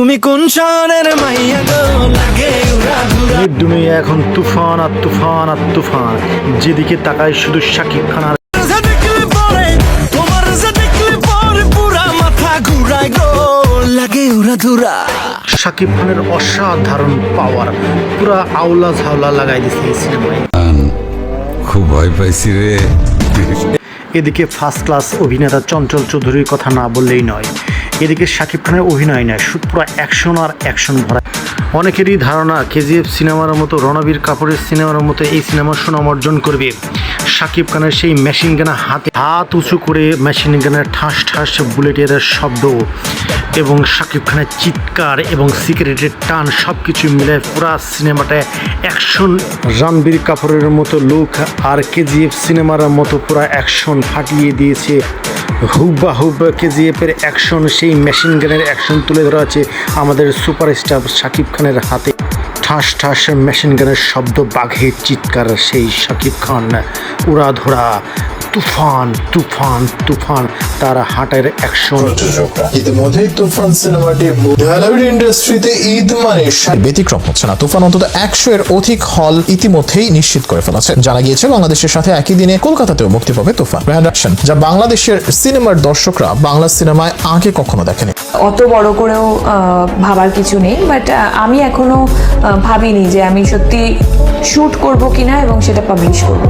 তুমি কোন শহরের মাইয়া গো? লাগে দুনিয়া এখন তুফান আর তুফান আর তুফান। যেদিকে তাকায় শুধু শাকিব খান আর শাকিব খানের অসাধারণ পাওয়ার পুরা আউলা ঝাউলা লাগাই দিছে এই সিনেমায়। খুব ভয় পাইছি রে। এদিকে ফার্স্ট ক্লাস অভিনেতা চঞ্চল চৌধুরীর কথা না বললেই নয়। এদিকে শাকিব খানের অভিনয় নয়। শুধু পুরো অ্যাকশন আর অ্যাকশন ভরা। অনেকেরই ধারণা কেজিএফ সিনেমার মতো রণবীর কাপুরের সিনেমার মতো এই সিনেমা সুনাম অর্জন করবে। শাকিব খানের সেই মেশিন গানের হাতে হাত উঁচু করে মেশিন গানের ঠাস ঠাস বুলেটের শব্দ এবং শাকিব খানের চিৎকার এবং সিগারেটের টান সব কিছু মিলে পুরা সিনেমাটায় অ্যাকশন। রণবীর কাপুরের মতো লুক আর কেজিএফ সিনেমার মতো পুরা অ্যাকশন ফাটিয়ে দিয়েছে হুবা হুব কেজিএফের অ্যাকশন সেই মেশিন গানের অ্যাকশন তুলে ধরা আছে আমাদের সুপারস্টার শাকিব খানের হাতে। ঠাস ঠাস মেশিন গানের শব্দ, বাঘের চিৎকার, সেই শাকিব খান। উড়াধরা তুফান তুফান তুফান তার হাটের অ্যাকশন ইতিমধ্যেই তুফান সিনেমাটি ঢালিউড ইন্ডাস্ট্রিতে ঈদ মানে ব্যতিক্রম হচ্ছে না। তুফান অন্তত একশো এর অধিক হল ইতিমধ্যেই নিশ্চিত করে ফেলেছে। জানা গিয়েছে বাংলাদেশের সাথে একই দিনে কলকাতাতেও মুক্তি পাবে তুফান। যা বাংলাদেশের সিনেমার দর্শকরা বাংলা সিনেমায় আগে কখনো দেখেনি। অত বড় করেও ভাবার কিছু নেই বাট আমি এখনও ভাবিনি যে আমি সত্যি শুট করব কিনা এবং সেটা পাবলিশ করব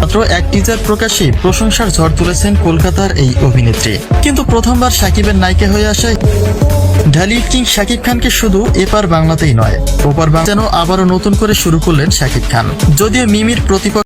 মাত্র এক টিজার প্রকাশে প্রশংসার ঝড় তুলেছেন কলকাতার এই অভিনেত্রী। কিন্তু প্রথমবার সাকিবের নায়িকা হয়ে আসায় ঢালিউড কিং শাকিব খানকে শুধু এপার বাংলাতেই নয়, ওপার বাংলা যেন আবারও নতুন করে শুরু করলেন শাকিব খান। যদিও মিমির প্রতিপক্ষ